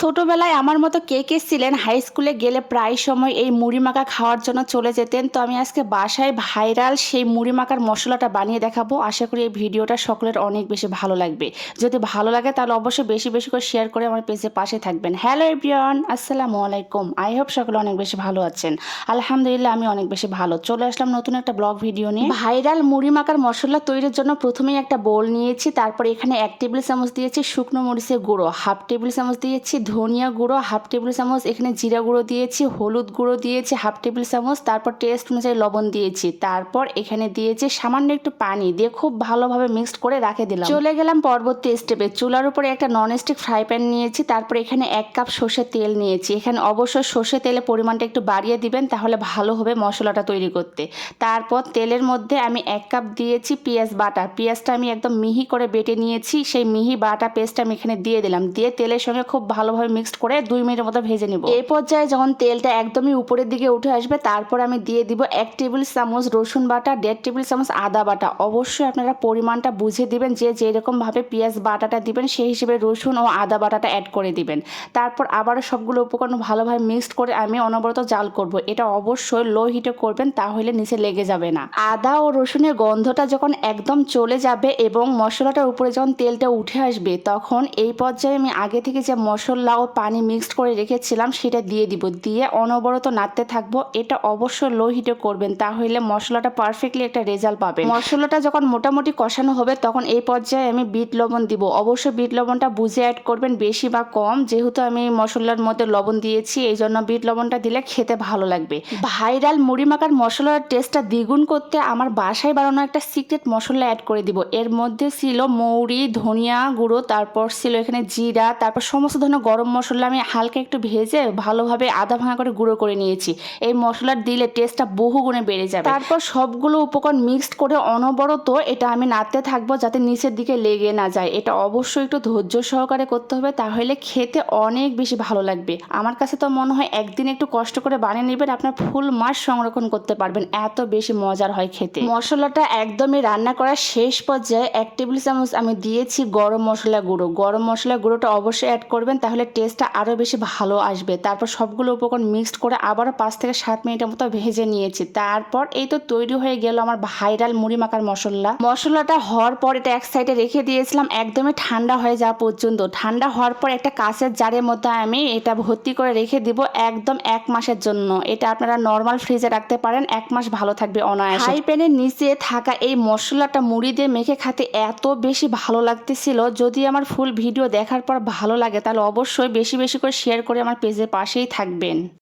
ছোটবেলায় আমার মতো কে কে ছিলেন? হাই স্কুলে গেলে প্রায় সময় এই মুড়ি মাখা খাওয়ার জন্য চলে যেতেন। তো আমি আজকে বাসায় ভাইরাল সেই মুড়ি মাখার মশলাটা বানিয়ে দেখাবো। আশা করি এই ভিডিওটা সকলের অনেক বেশি ভালো লাগবে। যদি ভালো লাগে তাহলে অবশ্যই বেশি বেশি করে শেয়ার করে আমার পেজের পাশে থাকবেন। হ্যালো এভরিওয়ান আসসালামু আলাইকুম। আই হোপ সকলে অনেক বেশি ভালো আছেন। আলহামদুলিল্লাহ, আমি অনেক বেশি ভালো। চলে আসলাম নতুন একটা ব্লগ ভিডিও নিয়ে। ভাইরাল মুড়ি মাখার মশলা তৈরির জন্য প্রথমেই একটা বোল নিয়েছি। তারপর এখানে এক টেবিল চামচ দিয়েছি শুকনো মরিচের গুঁড়ো। হাফ টেবিল চামচ দিয়েছি ধনিয়া গুঁড়ো হাফ টেবিল চামচ, এখানে জিরা গুঁড়ো দিয়েছি, হলুদ গুঁড়ো দিয়েছি হাফ টেবিল চামচ, তারপর টেস্ট অনুযায়ী লবণ দিয়েছি, তারপর এখানে দিয়েছি সামান্য একটু পানি দিয়ে খুব ভালোভাবে মিক্সড করে রাখে দিলাম। চলে গেলাম পরবর্তী স্টেপে চুলার উপরে একটা ননস্টিক ফ্রাই প্যান নিয়েছি, তারপর এখানে এক কাপ সর্ষের তেল নিয়েছি। এখানে অবশ্যই সর্ষে তেলের পরিমাণটা একটু বাড়িয়ে দিবেন, তাহলে ভালো হবে মশলাটা তৈরি করতে। তারপর তেলের মধ্যে আমি এক কাপ দিয়েছি পেঁয়াজ বাটা। পেঁয়াজটা আমি একদম মিহি করে বেটে নিয়েছি, সেই মিহি বাটা পেস্ট আমি এখানে দিয়ে দিলাম। দিয়ে তেলের সঙ্গে খুব ভালোভাবে মিক্সড করে দুই মিনিটের মতো ভেজে নিব। এই পর্যায়ে যখন তেলটা একদমই উপরের দিকে উঠে আসবে, তারপর আমি দিয়ে দিব এক টেবিল চামচ রসুন বাটা, দেড় টেবিল চামচ আদা বাটা। অবশ্যই আপনারা পরিমাণটা বুঝে দিবেন যে যেরকম ভাবে পেঁয়াজ বাটাটা দিবেন, সেই হিসেবে রসুন ও আদা বাটাটা অ্যাড করে দিবেন। তারপর আবারও সবগুলো উপকরণ ভালোভাবে মিক্সড করে আমি অনবরত জাল করব। এটা অবশ্যই লো হিটে করবেন, তাহলে নিচে লেগে যাবে না। আদা ও রসুনের গন্ধটা যখন একদম চলে যাবে এবং মশলাটার উপরে যখন তেলটা উঠে আসবে, তখন এই পর্যায়ে আমি আগে থেকে যে মশলা ও পানি মিক্সড করে রেখেছিলাম, সেটা দিয়ে দিব। দিয়ে অনবরত নাড়তে থাকব। এটা অবশ্যই লো হিটে করবেন, তাহলে মশলাটা পারফেক্টলি একটা রেজাল্ট পাবেন। মশলাটা যখন মোটামুটি কষানো হবে, তখন এই পর্যায়ে আমি বিট লবণ দিব। অবশ্যই বিট লবণটা বুঝে অ্যাড করবেন বেশি বা কম, যেহেতু আমি মশলার মধ্যে লবণ দিয়েছি এই জন্য বিট লবণটা দিলে খেতে ভালো লাগবে। ভাইরাল মুড়ি মাখার মশলার টেস্টটা দ্বিগুণ করতে আমার বাসায় বানানো একটা সিক্রেট মশলা অ্যাড করে দিব। এর মধ্যে ছিল মৌরি, ধনিয়া গুঁড়ো, তারপর ছিল এখানে জিরা, তারপর সমস্ত ধরনের গরম মশলা আমি হালকা একটু ভেজে ভালোভাবে আধা ভাঙা করে গুঁড়ো করে নিয়েছি। এই মশলার দিলে টেস্টটা বহু গুণে বেড়ে যাবে। তারপর সবগুলো উপকরণ মিক্সড করে অনবরত এটা আমি নাড়তে থাকব যাতে নিচের দিকে লেগে না যায়। এটা অবশ্যই একটু ধৈর্য সহকারে করতে হবে, তাহলে খেতে অনেক বেশি ভালো লাগবে। আমার কাছে তো মনে হয় একদিন একটু কষ্ট করে বানিয়ে নেবেন, আপনার ফুল মাস সংরক্ষণ করতে পারবেন, এত বেশি মজার হয় খেতে। মশলাটা একদমই রান্না করার শেষ পর্যায়ে এক টেবিল চামচ আমি দিয়েছি গরম মশলা গুঁড়ো। গরম মশলা গুঁড়োটা অবশ্যই অ্যাড করবেন, তাহলে টেস্টটা আরও বেশি ভালো আসবে। তারপর সবগুলো উপকরণ মিক্সড করে আবারও পাঁচ থেকে সাত মিনিটের মতো ভেজে নিয়েছি। তারপর এই তো তৈরি হয়ে গেল আমার ভাইরাল মুড়ি মাখার মশলা। মশলাটা হওয়ার পর এটা এক সাইডে রেখে দিয়েছিলাম, একদমই ঠান্ডা হয়ে যাওয়া পর্যন্ত। ঠান্ডা হওয়ার পর একটা কাঁচের জারের মধ্যে আমি এটা ভর্তি করে রেখে দিব একদম এক মাসের জন্য। এটা আপনারা নর্মাল ফ্রিজে রাখতে পারেন, এক মাস ভালো থাকবে অনায়াসে। হাই প্যানের নিচে থাকা এই মশলাটা মুড়ি দিয়ে মেখে খাতে এত বেশি ভালো লাগতেছিল। যদি আমার ফুল ভিডিও দেখার পর ভালো লাগে, তাহলে অবশ্যই বেশি বেশি করে শেয়ার করে আমার পেজের পাশেই থাকবেন।